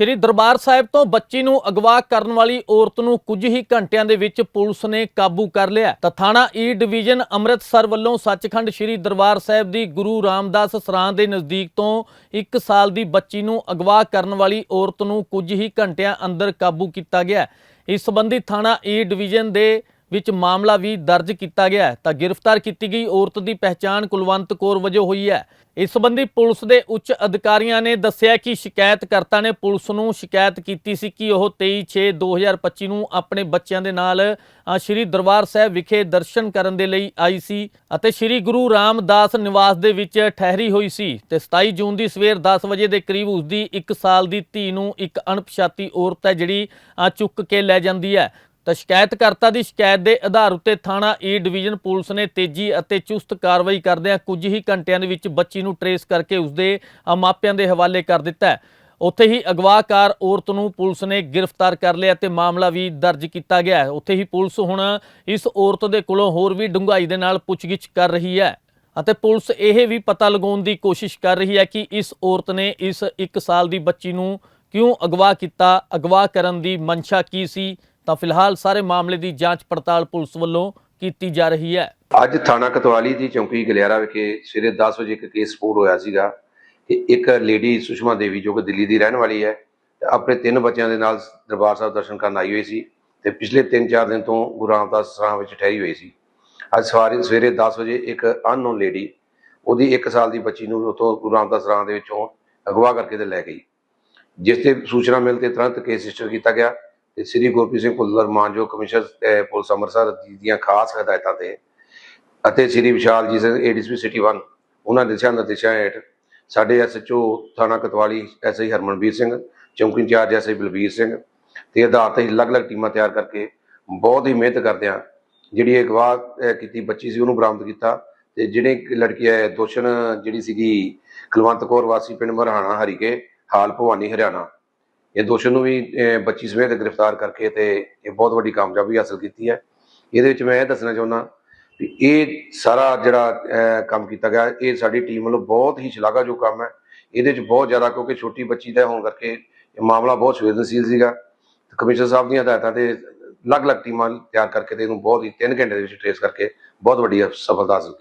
ਸ਼੍ਰੀ ਦਰਬਾਰ ਸਾਹਿਬ ਤੋਂ ਬੱਚੀ ਨੂੰ ਅਗਵਾ ਕਰਨ ਵਾਲੀ ਔਰਤ ਨੂੰ ਕੁਝ ਹੀ ਘੰਟਿਆਂ ਦੇ ਵਿੱਚ ਪੁਲਿਸ ਨੇ ਕਾਬੂ ਕਰ ਲਿਆ। ਤਾਂ ਥਾਣਾ ਈ ਡਿਵੀਜ਼ਨ ਅੰਮ੍ਰਿਤਸਰ ਵੱਲੋਂ ਸੱਚਖੰਡ ਸ਼੍ਰੀ ਦਰਬਾਰ ਸਾਹਿਬ ਦੀ ਗੁਰੂ ਰਾਮਦਾਸ ਸਰਾਂ ਦੇ ਨਜ਼ਦੀਕ ਤੋਂ 1 ਸਾਲ ਦੀ ਬੱਚੀ ਨੂੰ ਅਗਵਾ ਕਰਨ ਵਾਲੀ ਔਰਤ ਨੂੰ ਕੁਝ ਹੀ ਘੰਟਿਆਂ ਅੰਦਰ ਕਾਬੂ ਕੀਤਾ ਗਿਆ। ਇਸ ਸੰਬੰਧੀ ਥਾਣਾ ਈ ਡਿਵੀਜ਼ਨ ਦੇ ਵਿੱਚ ਮਾਮਲਾ ਵੀ ਦਰਜ ਕੀਤਾ ਗਿਆ ਹੈ। ਤਾਂ ਗ੍ਰਿਫਤਾਰ ਕੀਤੀ ਗਈ ਔਰਤ ਦੀ ਪਹਿਚਾਣ ਕੁਲਵੰਤ ਕੌਰ ਵਜੋਂ ਹੋਈ ਹੈ। ਇਸ ਸੰਬੰਧੀ ਪੁਲਿਸ ਦੇ ਉੱਚ ਅਧਿਕਾਰੀਆਂ ਨੇ ਦੱਸਿਆ ਕਿ ਸ਼ਿਕਾਇਤਕਰਤਾ ਨੇ ਪੁਲਿਸ ਨੂੰ ਸ਼ਿਕਾਇਤ ਕੀਤੀ ਸੀ ਕਿ ਉਹ 23/6/2025 ਨੂੰ ਆਪਣੇ ਬੱਚਿਆਂ ਦੇ ਨਾਲ ਸ਼੍ਰੀ ਦਰਬਾਰ ਸਾਹਿਬ ਵਿਖੇ ਦਰਸ਼ਨ ਕਰਨ ਦੇ ਲਈ ਆਈ ਸੀ ਅਤੇ ਸ਼੍ਰੀ ਗੁਰੂ ਰਾਮਦਾਸ ਨਿਵਾਸ ਦੇ ਵਿੱਚ ਠਹਿਰੀ ਹੋਈ ਸੀ ਤੇ 27 ਜੂਨ ਦੀ ਸਵੇਰ 10 ਵਜੇ ਦੇ ਕਰੀਬ ਉਸ ਦੀ 1 ਸਾਲ ਦੀ ਧੀ ਨੂੰ ਇੱਕ ਅਣਪਛਾਤੀ ਔਰਤ ਹੈ ਜਿਹੜੀ ਚੁੱਕ ਕੇ ਲੈ ਜਾਂਦੀ ਹੈ। ਤਾਂ ਸ਼ਿਕਾਇਤਕਰਤਾ ਦੀ ਸ਼ਿਕਾਇਤ ਦੇ ਆਧਾਰ ਉੱਤੇ ਥਾਣਾ ਈ ਡਿਵੀਜ਼ਨ ਪੁਲਿਸ ਨੇ ਤੇਜ਼ੀ ਅਤੇ ਚੁਸਤ ਕਾਰਵਾਈ ਕਰਦਿਆਂ ਕੁਝ ਹੀ ਘੰਟਿਆਂ ਦੇ ਵਿੱਚ ਬੱਚੀ ਨੂੰ ਟਰੇਸ ਕਰਕੇ ਉਸਦੇ ਮਾਪਿਆਂ ਦੇ ਹਵਾਲੇ ਕਰ ਦਿੱਤਾ ਉੱਥੇ ਹੀ ਅਗਵਾਕਾਰ ਔਰਤ ਨੂੰ ਪੁਲਿਸ ਨੇ ਗ੍ਰਿਫਤਾਰ ਕਰ ਲਿਆ ਤੇ ਮਾਮਲਾ ਵੀ ਦਰਜ ਕੀਤਾ ਗਿਆ ਹੈ। ਉੱਥੇ ਹੀ ਪੁਲਿਸ ਹੁਣ ਇਸ ਔਰਤ ਦੇ ਕੋਲੋਂ ਹੋਰ ਵੀ ਡੂੰਘਾਈ ਦੇ ਨਾਲ ਪੁੱਛਗਿੱਛ ਕਰ ਰਹੀ ਹੈ ਅਤੇ ਪੁਲਿਸ ਇਹ ਵੀ ਪਤਾ ਲਗਾਉਣ ਦੀ ਕੋਸ਼ਿਸ਼ ਕਰ ਰਹੀ ਹੈ ਕਿ ਇਸ ਔਰਤ ਨੇ ਇਸ 1 ਸਾਲ ਦੀ ਬੱਚੀ ਨੂੰ ਕਿਉਂ ਅਗਵਾ ਕੀਤਾ, ਅਗਵਾ ਕਰਨ ਦੀ ਮਨਸ਼ਾ ਕੀ ਸੀ ਤਾਂ ਫਿਲਹਾਲ ਸਾਰੇ ਮਾਮਲੇ ਦੀ ਜਾਂਚ ਪੜਤਾਲ ਪੁਲਿਸ ਵੱਲੋਂ ਕੀਤੀ ਜਾ ਰਹੀ ਹੈ। ਅੱਜ ਥਾਣਾ ਕਤਵਾਲੀ ਦੀ ਚੌਂਕੀ ਗਲਿਆਰਾ ਵਿਖੇ ਸਵੇਰੇ 10 ਵਜੇ ਇੱਕ ਕੇਸ ਰਿਪੋਰਟ ਹੋਇਆ ਸੀਗਾ ਕਿ ਇੱਕ ਲੇਡੀ ਸੁਸ਼ਮਾ ਦੇਵੀ ਜੋ ਕਿ ਦਿੱਲੀ ਦੀ ਰਹਿਣ ਵਾਲੀ ਹੈ, ਆਪਣੇ ਤਿੰਨ ਬੱਚਿਆਂ ਦੇ ਨਾਲ ਦਰਬਾਰ ਸਾਹਿਬ ਦਰਸ਼ਨ ਕਰਨ ਆਈ ਹੋਈ ਸੀ ਤੇ ਪਿਛਲੇ 3-4 ਦਿਨ ਤੋਂ ਗੁਰੂ ਰਾਮਦਾਸ ਸਰਾਂ ਵਿੱਚ ਠਹਿਰੀ ਹੋਈ ਸੀ। ਅੱਜ ਸਵਾਰੇ ਸਵੇਰੇ 10 ਵਜੇ ਇੱਕ ਅਨਨੋਨ ਲੇਡੀ, ਉਹਦੀ 1 ਸਾਲ ਦੀ ਬੱਚੀ ਨੂੰ ਉੱਥੋਂ ਗੁਰੂ ਰਾਮਦਾਸ ਸਰਾਂ ਦੇ ਵਿੱਚੋਂ ਅਗਵਾ ਕਰਕੇ ਤੇ ਲੈ ਗਈ। ਜਿਸ ਤੇ ਸੂਚਨਾ ਮਿਲ ਤੇ ਤੁਰੰਤ ਕੇਸ ਰਜਿਸਟਰ ਕੀਤਾ ਗਿਆ। ਤੇ ਸ੍ਰੀ ਗੁਰਪ੍ਰੀਤ ਸਿੰਘ ਭੁੱਲਰ ਮਾਨਜੋ ਕਮਿਸ਼ਨਰ ਪੁਲਿਸ ਅੰਮ੍ਰਿਤਸਰ ਜੀ ਦੀਆਂ ਖਾਸ ਹਦਾਇਤਾਂ ਤੇ ਅਤੇ ਸ੍ਰੀ ਵਿਸ਼ਾਲ ਜੀ ਸਿੰਘ ਏਡੀਸਪੀ ਸਿਟੀ 1 ਉਹਨਾਂ ਦੇ ਦਿਸ਼ਾ ਨਿਰਦੇਸ਼ਾਂ ਹੇਠ ਸਾਡੇ ਐਸਐਚਓ ਥਾਣਾ ਕਤਵਾਲੀ ਐਸਆਈ ਹਰਮਨਵੀਰ ਸਿੰਘ, ਚੌਂਕੀ ਇੰਚਾਰਜ ਐਸਆਈ ਬਲਬੀਰ ਸਿੰਘ ਤੇ ਆਧਾਰ ਤੇ ਅਲੱਗ-ਅਲੱਗ ਟੀਮਾਂ ਤਿਆਰ ਕਰਕੇ ਬਹੁਤ ਹੀ ਮਿਹਨਤ ਕਰਦਿਆਂ ਜਿਹੜੀ ਇਹ ਅਗਵਾ ਕੀਤੀ ਬੱਚੀ ਸੀ ਉਹਨੂੰ ਬਰਾਮਦ ਕੀਤਾ ਤੇ ਜਿਹੜੇ ਲੜਕੀ ਹੈ, ਦੋਸ਼ਣ ਜਿਹੜੀ ਸੀਗੀ ਕੁਲਵੰਤ ਕੌਰ ਵਾਸੀ ਪਿੰਡ ਮਰਹਾਣਾ ਹਰੀਕੇ, ਹਾਲ ਭਵਾਨੀ ਹਰਿਆਣਾ। ਇਹ ਦੋਸ਼ਣ ਨੂੰ ਵੀ ਅਹ, ਬੱਚੀ ਸਮੇਤ ਗ੍ਰਿਫਤਾਰ ਕਰਕੇ ਤੇ ਇਹ ਬਹੁਤ ਵੱਡੀ ਕਾਮਯਾਬੀ ਹਾਸਲ ਕੀਤੀ ਹੈ। ਇਹਦੇ ਵਿੱਚ ਮੈਂ ਇਹ ਦੱਸਣਾ ਚਾਹੁੰਦਾ ਵੀ ਇਹ ਸਾਰਾ ਜਿਹੜਾ ਕੰਮ ਕੀਤਾ ਗਿਆ ਇਹ ਸਾਡੀ ਟੀਮ ਵੱਲੋਂ ਬਹੁਤ ਹੀ ਸ਼ਲਾਘਾਯੋਗ ਕੰਮ ਹੈ। ਇਹਦੇ ਵਿੱਚ ਬਹੁਤ ਜ਼ਿਆਦਾ ਕਿਉਂਕਿ ਛੋਟੀ ਬੱਚੀ ਦਾ ਹੋਣ ਕਰਕੇ ਇਹ ਮਾਮਲਾ ਬਹੁਤ ਸੰਵੇਦਨਸ਼ੀਲ ਸੀਗਾ। ਤੇ ਕਮਿਸ਼ਨਰ ਸਾਹਿਬ ਦੀਆਂ ਹਦਾਇਤਾਂ ਤੇ ਅਲੱਗ-ਅਲੱਗ ਟੀਮਾਂ ਤਿਆਰ ਕਰਕੇ ਤੇ ਇਹਨੂੰ ਬਹੁਤ ਹੀ 3 ਘੰਟੇ ਦੇ ਵਿੱਚ ਟ੍ਰੇਸ ਕਰਕੇ ਬਹੁਤ ਵੱਡੀ ਸਫਲਤਾ ਹਾਸਲ ਕੀਤੀ।